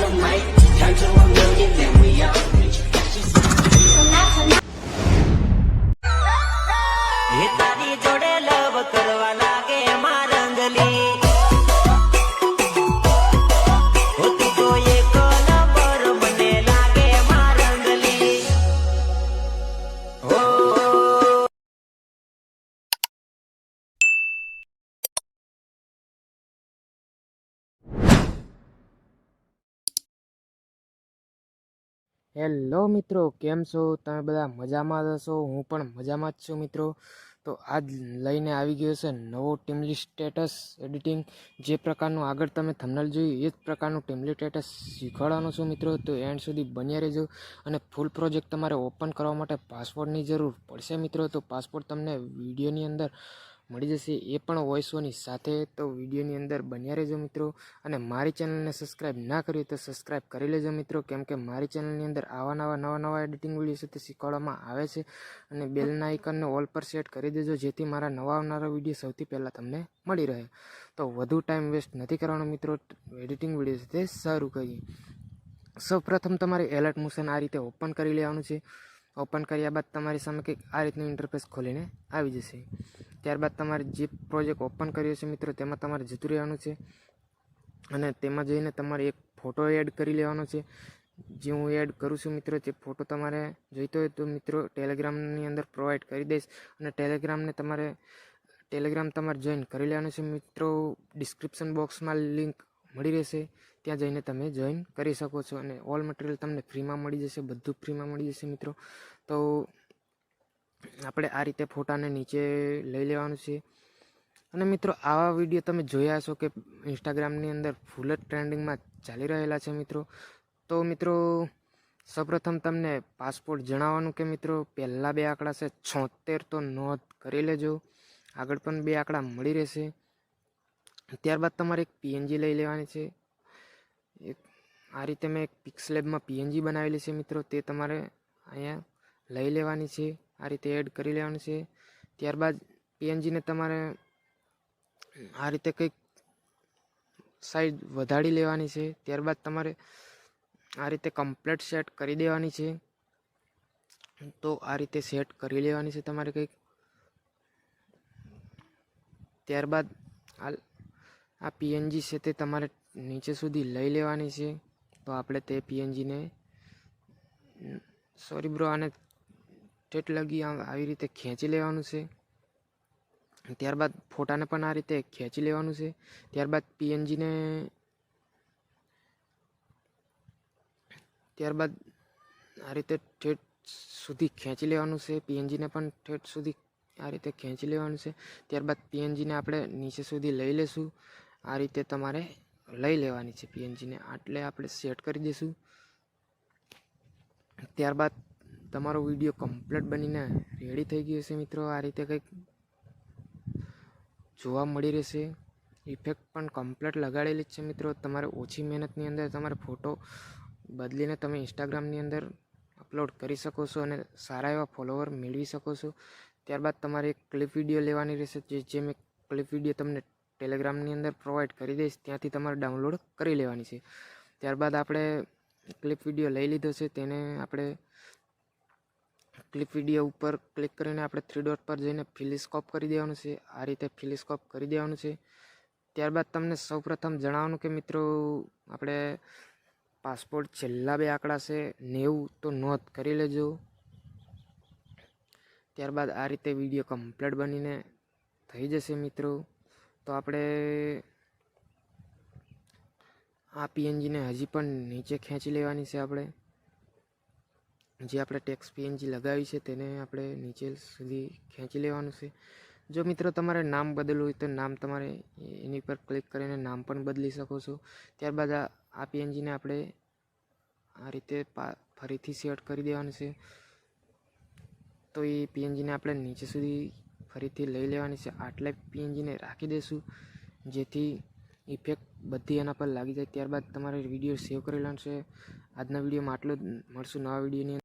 dynamite. To a million, then we all rich. Itali jode love karwana. Hello મિત્રો, કેમ છો? તમે બધા મજામાં હશો? હું પણ મજામાં જ છું મિત્રો. તો આજ લઈને આવી ગયો છે નવો ટીમલી સ્ટેટસ એડિટિંગ. જે પ્રકારનું આગળ તમે થમનલ જોયું, એ જ પ્રકારનું ટીમલી સ્ટેટસ શીખવાડવાનો છું મિત્રો. તો એન્ડ સુધી બન્યા રહેજો અને ફૂલ પ્રોજેક્ટ તમારે ઓપન કરવા માટે પાસવર્ડની જરૂર પડશે મિત્રો. તો પાસવર્ડ તમને વિડીયોની અંદર મળી જશે એ પણ વોઇસોની સાથે. તો વિડીયોની અંદર બન્યા રહેજો મિત્રો. અને મારી ચેનલને સબસ્ક્રાઈબ ના કરી તો સબસ્ક્રાઈબ કરી લેજો મિત્રો. કેમ કે મારી ચેનલની અંદર આવા નવા નવા નવા એડિટિંગ વીડિયો તે શીખવાડવામાં આવે છે. અને બેલના આઇકનને ઓલ પર સેટ કરી દેજો, જેથી મારા નવા આવનારા વીડિયો સૌથી પહેલાં તમને મળી રહે. તો વધુ ટાઈમ વેસ્ટ નથી કરવાનો મિત્રો. એડિટિંગ વીડિયો તે શરૂ કરીએ. સૌ પ્રથમ તમારે એલર્ટ મોશન આ રીતે ઓપન કરી લેવાનું છે. ઓપન કર્યા બાદ તમારી સામે કંઈક આ રીતનું ઇન્ટરફેસ ખોલીને આવી જશે. ત્યારબાદ તમારે જે પ્રોજેક્ટ ઓપન કર્યો છે મિત્રો, તેમાં તમારે જતું રહેવાનું છે. અને તેમાં જઈને તમારે એક ફોટો એડ કરી લેવાનો છે. જે હું એડ કરું છું મિત્રો, તે ફોટો તમારે જોઈતો હોય તો મિત્રો ટેલિગ્રામની અંદર પ્રોવાઈડ કરી દઈશ. અને ટેલિગ્રામને તમારે ટેલિગ્રામ તમારે જોઈન કરી લેવાનું છે મિત્રો. ડિસ્ક્રિપ્શન બોક્સમાં લિંક મળી રહેશે. ત્યાં જઈને તમે જોઈન કરી શકો છો. અને ઓલ મટીરિયલ તમને ફ્રીમાં મળી જશે. બધું ફ્રીમાં મળી જશે મિત્રો. તો આપણે આ રીતે ફોટાને નીચે લઈ લેવાનું છે. અને મિત્રો, આવા વીડિયો તમે જોયા હશો કે ઇન્સ્ટાગ્રામની અંદર ફૂલ જ ટ્રેન્ડિંગમાં ચાલી રહેલા છે મિત્રો. તો મિત્રો, સૌપ્રથમ તમને પાસપોર્ટ જણાવવાનું કે મિત્રો, પહેલાં બે આંકડા છે છોતેર, તો નોંધ કરી લેજો. આગળ પણ બે આંકડા મળી રહેશે. ત્યારબાદ તમારે એક પીએનજી લઈ લેવાની છે. એક, આ રીતે મેં એક પિક્સલેબમાં પીએનજી બનાવેલી છે મિત્રો, તે તમારે અહીંયા લઈ લેવાની છે. આ રીતે એડ કરી લેવાનું છે. ત્યારબાદ પીએનજીને તમારે આ રીતે કંઈક સાઈઝ વધારી લેવાની છે. ત્યારબાદ તમારે આ રીતે કમ્પ્લેટ સેટ કરી દેવાની છે. તો આ રીતે સેટ કરી લેવાની છે તમારે કંઈક. ત્યારબાદ આ આ પીએનજી છે તે તમારે નીચે સુધી લઈ લેવાની છે. તો આપણે તે પીએનજીને સોરી બ્રો આને ઠેઠ લગી આમ આવી રીતે ખેંચી લેવાનું છે. ત્યારબાદ ફોટાને પણ આ રીતે ખેંચી લેવાનું છે. ત્યારબાદ પીએનજીને ત્યારબાદ આ રીતે ઠેઠ સુધી ખેંચી લેવાનું છે. પીએનજીને પણ ઠેઠ સુધી આ રીતે ખેંચી લેવાનું છે. ત્યારબાદ પીએનજીને આપણે નીચે સુધી લઈ લેશું. આ રીતે તમારે લઈ લેવાની છે પીએનજીને. આટલે આપણે સેટ કરી દઈશું ત્યારબાદ તમારો વીડિયો કમ્પ્લીટ બનીને રેડી થઈ ગયો છે મિત્રો. આ રીતે કંઈક જોવા મળી રહેશે. ઇફેક્ટ પણ કમ્પ્લીટ લગાડેલી જ છે મિત્રો. તમારે ઓછી મહેનતની અંદર તમારે ફોટો બદલીને તમે ઇન્સ્ટાગ્રામની અંદર અપલોડ કરી શકો છો અને સારા એવા ફોલોવર મેળવી શકો છો. ત્યારબાદ તમારે એક ક્લિપ વીડિયો લેવાની રહેશે, જે જે મેં ક્લિપ વીડિયો તમને ટેલિગ્રામની અંદર પ્રોવાઈડ કરી દઈશ, ત્યાંથી તમારે ડાઉનલોડ કરી લેવાની છે. ત્યારબાદ આપણે ક્લિપ વીડિયો લઈ લીધો છે, તેને આપણે ક્લિપ વીડિયો ઉપર ક્લિક કરીને આપણે થ્રી ડોટ પર જઈને ફિલિસ્કોપ કરી દેવાનું છે. આ રીતે ફિલિસ્કોપ કરી દેવાનું છે. ત્યારબાદ તમને સૌપ્રથમ જણાવવાનું કે મિત્રો, આપણે પાસપોર્ટ છેલ્લા બે આંકડા છે. નેવું તો નોંધ કરી લેજો. ત્યારબાદ આ રીતે વીડિયો કમ્પ્લીટ બનીને થઈ જશે મિત્રો. તો આપણે આ પીએનજીને હજી પણ નીચે ખેંચી લેવાની છે આપણે. જે આપણે ટેક્સ પીએનજી લગાવી છે તેને આપણે નીચે સુધી ખેંચી લેવાનું છે. જો મિત્રો તમારે નામ બદલવું હોય તો નામ તમારે એની પર ક્લિક કરીને નામ પણ બદલી શકો છો. ત્યારબાદ આ પીએનજીને આપણે આ રીતે ફરીથી સેટ કરી દેવાનું છે. તો એ પીએનજીને આપણે નીચે સુધી ફરીથી લઈ લેવાની છે. આટલે પીએનજીને રાખી દઈશું, જેથી ઇફેક્ટ બધી એના પર લાગી જાય. ત્યારબાદ તમારે વીડિયો સેવ કરી લેવાનો છે. આજના વિડીયોમાં આટલું જ. મળશું નવા વિડીયોની